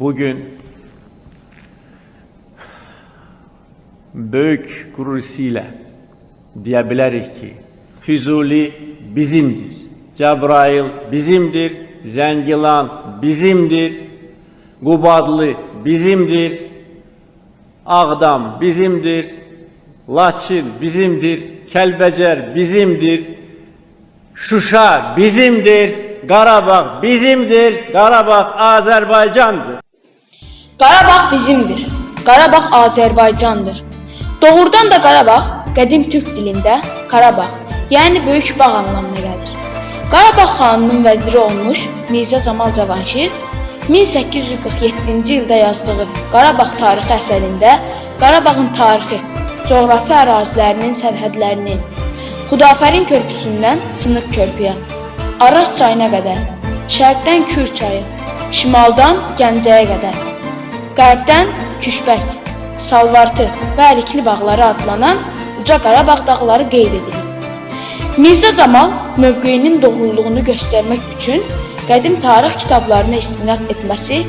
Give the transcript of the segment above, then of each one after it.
bugün büyük gururuyla diyebiliriz ki Füzuli bizimdir. Cebrail bizimdir. Zengilan bizimdir. Gubadlı bizimdir. Ağdam bizimdir. Laçin bizimdir. Kelbecer bizimdir. Şuşa bizimdir. Qarabağ bizimdir. Qarabağ Azerbaycandır. Qarabağ bizimdir. Qarabağ Azərbaycandır. Doğrudan da Qarabağ qədim türk dilində Qarabağ, yəni böyük bağ anlamına gəlir. Qarabağ xanının vəziri olmuş Mirzə Camal Cavanşir 1847-ci ildə yazdığı Qarabağ tarixi əsərində Qarabağın tarixi, coğrafi ərazilərinin sərhədlərinin, Xudafərin körpüsündən Sınıq körpüyə, Araz çayına qədər, şərqdən Kür çayı, şimaldan Gəncəyə qədər, qərbdən Küşbək, Salvartı və Ərikli bağları adlanan uca Qarabağ dağları qeyd edilir. Mirzə Camal mövqeyinin doğruluğunu göstərmək üçün qədim tarix kitablarına istinad etməsi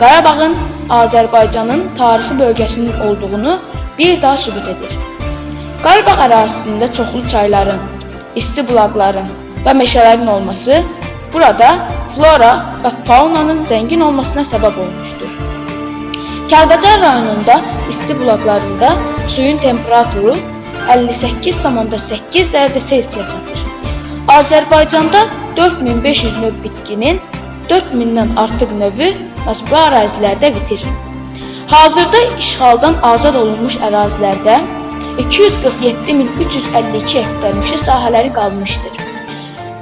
Qarabağın Azərbaycanın tarixi bölgəsinin olduğunu bir daha sübut edir. Qarabağ ərazisində çoxlu çayların, isti bulaqların və meşələrin olması burada flora və faunanın zəngin olmasına səbəb olmuşdur. Kəlbəcər rayonunda isti bulaqlarında suyun temperaturu 58,8 dərəcə Selsiyə çatır. Azərbaycanda 4500 növ bitkinin 4000-dən artıq növü məhz bu ərazilərdə bitir. Hazırda işğaldan azad olunmuş ərazilərdə 247352 hektar meşə sahələri qalmışdır.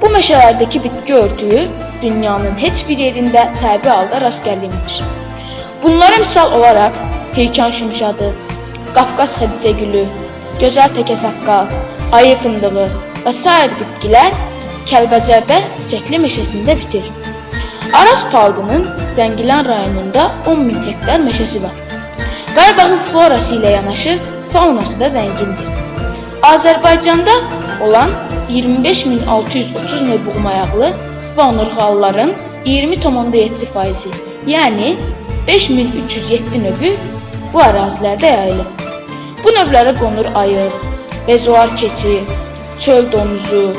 Bu meşələrdəki bitki örtüyü dünyanın heç bir yerində təbii halda rast gəlinmir. Bunlara misal olaraq Hirkan şümşadı, Qafqaz xədicə gülü, gözəl təkəsaqqal, ayı fındığı və sair bitkilər Kəlbəcərdə çiçəkli meşəsində bitir. Araz Palıdının Zəngilan rayonunda 10 min hektar meşəsi var. Qarabağın florası ilə yanaşı faunası da zəngindir. Azərbaycanda olan 25630 növ buğmayaqlı və onurğalıların 20,7 faizi, yəni 5307 növü bu ərazilərdə yayılıb. Bu növlərə qonur ayı, bezuar keçi, çöl domuzu,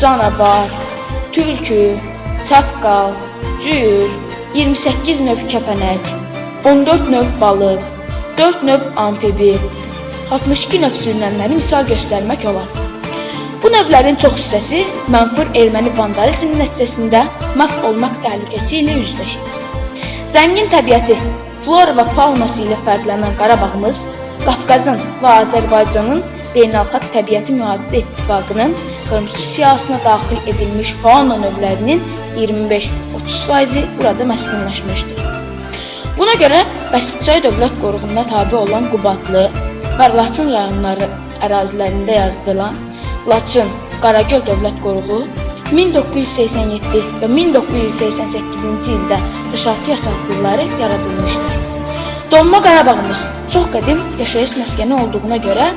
canavar, tülkü, çaqqal, cüyür, 28 növ kəpənək, 14 növ balıq, 4 növ amfibi, 62 növ sürünənləri misal göstərmək olar. Bu növlərin çox hissəsi mənfur erməni vandalizmi nəticəsində məhv olmaq təhlükəsi ilə üzləşir. Zəngin təbiəti, flora və faunası ilə fərqlənən Qarabağımız Qafqazın və Azərbaycanın Beynəlxalq Təbiəti Mühafizə İttifaqının qırmızı siyahısına daxil edilmiş fauna növlərinin 25-30%-i burada məskunlaşmışdır. Buna görə Bəsitçay Dövlət Qoruğuna tabe olan Qubadlı və Laçın rayonları ərazilərində yaradılan Laçın Qaragöl Dövlət Qoruğu 1987 və 1988-ci ildə inşaatı yasaklıqları yaradılmışdır. Donma Qarabağımız çox qədim yaşayış məskəni olduğuna görə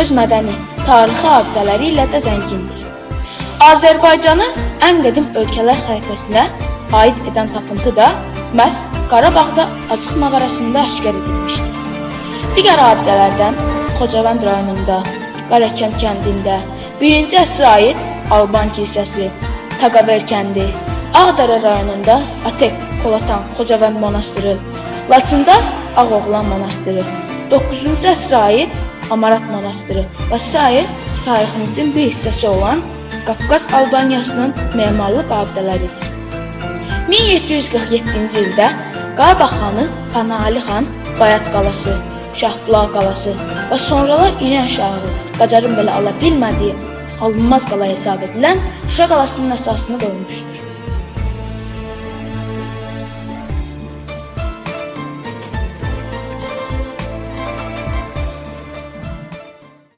öz mədəni, tarixi abidələri ilə də zəngindir. Azərbaycanı ən qədim ölkələr xəritəsinə aid edən tapıntı da məhz Qarabağda Açıq mağarasında aşkar edilmişdir. Digər abidələrdən Xocavənd rayonunda, Qarəkənd kəndində 1-ci əsrə aid Alban kilsəsi, Taqaver kəndi, Ağdərə rayonunda Atek, Kolatan, Xocavənd monastırı, Laçında Ağoğlan monastırı, 9-cu əsrə aid Amarat monastırı və sair tariximizin bir hissəsi olan Qafqaz Albaniyasının memarlıq abidələridir. 1747-ci ildə Qarabağ xanı Pənahəli xan Bayat qalası, Şahbulaq qalası və sonralar İran şahı Qacarın belə ala bilmədiyi alınmaz qala hesab edilən Şuşa qalasının əsasını qoymuşdur.